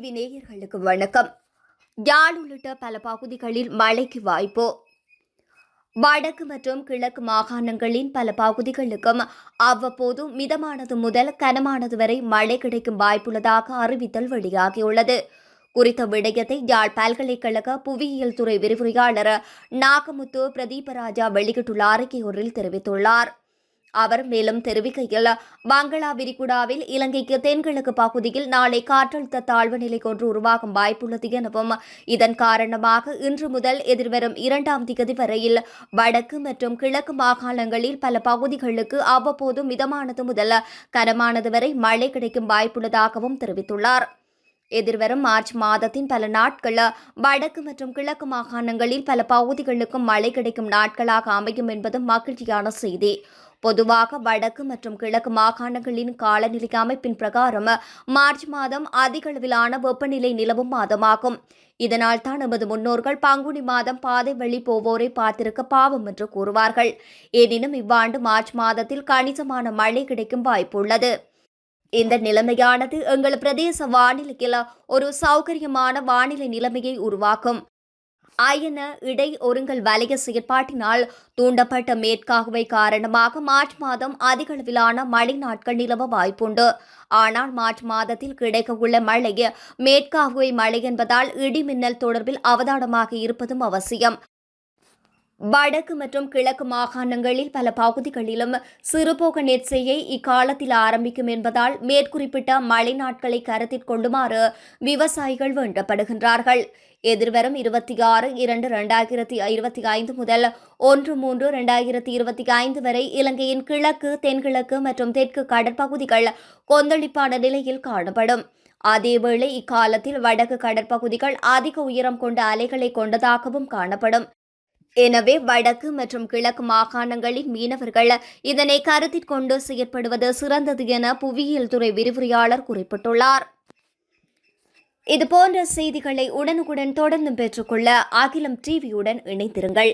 TV நேயர்களுக்கு வணக்கம். யாழ் உள்ளிட்ட பல பகுதிகளில் மழைக்கு வாய்ப்பு. வடக்கு மற்றும் கிழக்கு மாகாணங்களின் பல பகுதிகளுக்கும் அவ்வப்போது மிதமானது முதல் கனமானது வரை மழை கிடைக்கும் வாய்ப்புள்ளதாக அறிவித்தல் வெளியாகியுள்ளது. குறித்த விடயத்தை யாழ் பல்கலைக்கழக புவியியல் துறை விரிவுரையாளர் நாகமுத்து பிரதீபராஜா வெளியிட்டுள்ள அறிக்கை ஒன்றில் தெரிவித்துள்ளார். அவர் மேலும் தெரிவிக்கையில் வங்களா விரிகுடாவில் இலங்கைக்கு தென்கிழக்கு பகுதியில் நாளை காற்றழுத்த தாழ்வு நிலை கொன்று உருவாகும் வாய்ப்புள்ளது எனவும் இதன் காரணமாக இன்று முதல் எதிர்வரும் இரண்டாம் திகதி வரையில் வடக்கு மற்றும் கிழக்கு மாகாணங்களில் பல பகுதிகளுக்கு அவ்வப்போது மிதமானது முதல் கனமானது வரை மழை கிடைக்கும் வாய்ப்புள்ளதாகவும் தெரிவித்துள்ளார். எதிர்வரும் மார்ச் மாதத்தின் பல நாட்கள் வடக்கு மற்றும் கிழக்கு மாகாணங்களில் பல பகுதிகளுக்கும் மழை கிடைக்கும் நாட்களாக அமையும் என்பதும் மகிழ்ச்சியான செய்தி. பொதுவாக வடக்கு மற்றும் கிழக்கு மாகாணங்களின் காலநிலை அமைப்பின் பிரகாரம் மார்ச் மாதம் அதிக அளவிலான வெப்பநிலை நிலவும் மாதமாகும். இதனால் தான் நமது முன்னோர்கள் பங்குனி மாதம் பாதை வழி போவோரை பார்த்திருக்க பாவம் என்று கூறுவார்கள். எனினும் இவ்வாண்டு மார்ச் மாதத்தில் கணிசமான மழை கிடைக்கும் வாய்ப்புள்ளது. இந்த நிலைமையானது எங்கள் பிரதேச வானிலையில் ஒரு சௌகரியமான வானிலை நிலைமையை உருவாக்கும். அயன இடை ஒருங்கல் வலய செயற்பாட்டினால் தூண்டப்பட்ட மேற்காகுவை காரணமாக மார்ச் மாதம் அதிக அளவிலான மழை நாட்கள் நிலவ வாய்ப்புண்டு. ஆனால் மார்ச் மாதத்தில் கிடைக்கவுள்ள மழை மேற்காகுவை மழை என்பதால் இடி மின்னல் தொடர்பில் அவதானமாக இருப்பதும் அவசியம். வடக்கு மற்றும் கிழக்கு மாகாணங்களில் பல பகுதிகளிலும் சிறுபோக நெற்செய்யை இக்காலத்தில் ஆரம்பிக்கும் என்பதால் மேற்குறிப்பிட்ட மழை நாட்களை கருத்தில் கொள்ளுமாறு விவசாயிகள் வேண்டப்படுகின்றார்கள். எதிர்வரும் இருபத்தி ஆறு இரண்டு இரண்டாயிரத்தி இருபத்தி ஐந்து முதல் ஒன்று மூன்று இரண்டாயிரத்தி இருபத்தி ஐந்து வரை இலங்கையின் கிழக்கு தென்கிழக்கு மற்றும் தெற்கு கடற்பகுதிகள் கொந்தளிப்பான நிலையில் காணப்படும். அதேவேளை இக்காலத்தில் வடக்கு கடற்பகுதிகள் அதிக உயரம் கொண்ட அலைகளை கொண்டதாகவும் காணப்படும். எனவே வடக்கு மற்றும் கிழக்கு மாகாணங்களின் மீனவர்கள் இதனை கருத்தில் கொண்டு செயற்படுவது சிறந்தது என புவியியல் துறை விரிவுரையாளர் குறிப்பிட்டுள்ளார். இதுபோன்ற செய்திகளை உடனுக்குடன் தொடர்ந்து பெற்றுக்கொள்ள அகிலம் டிவியுடன் இணைந்திருங்கள்.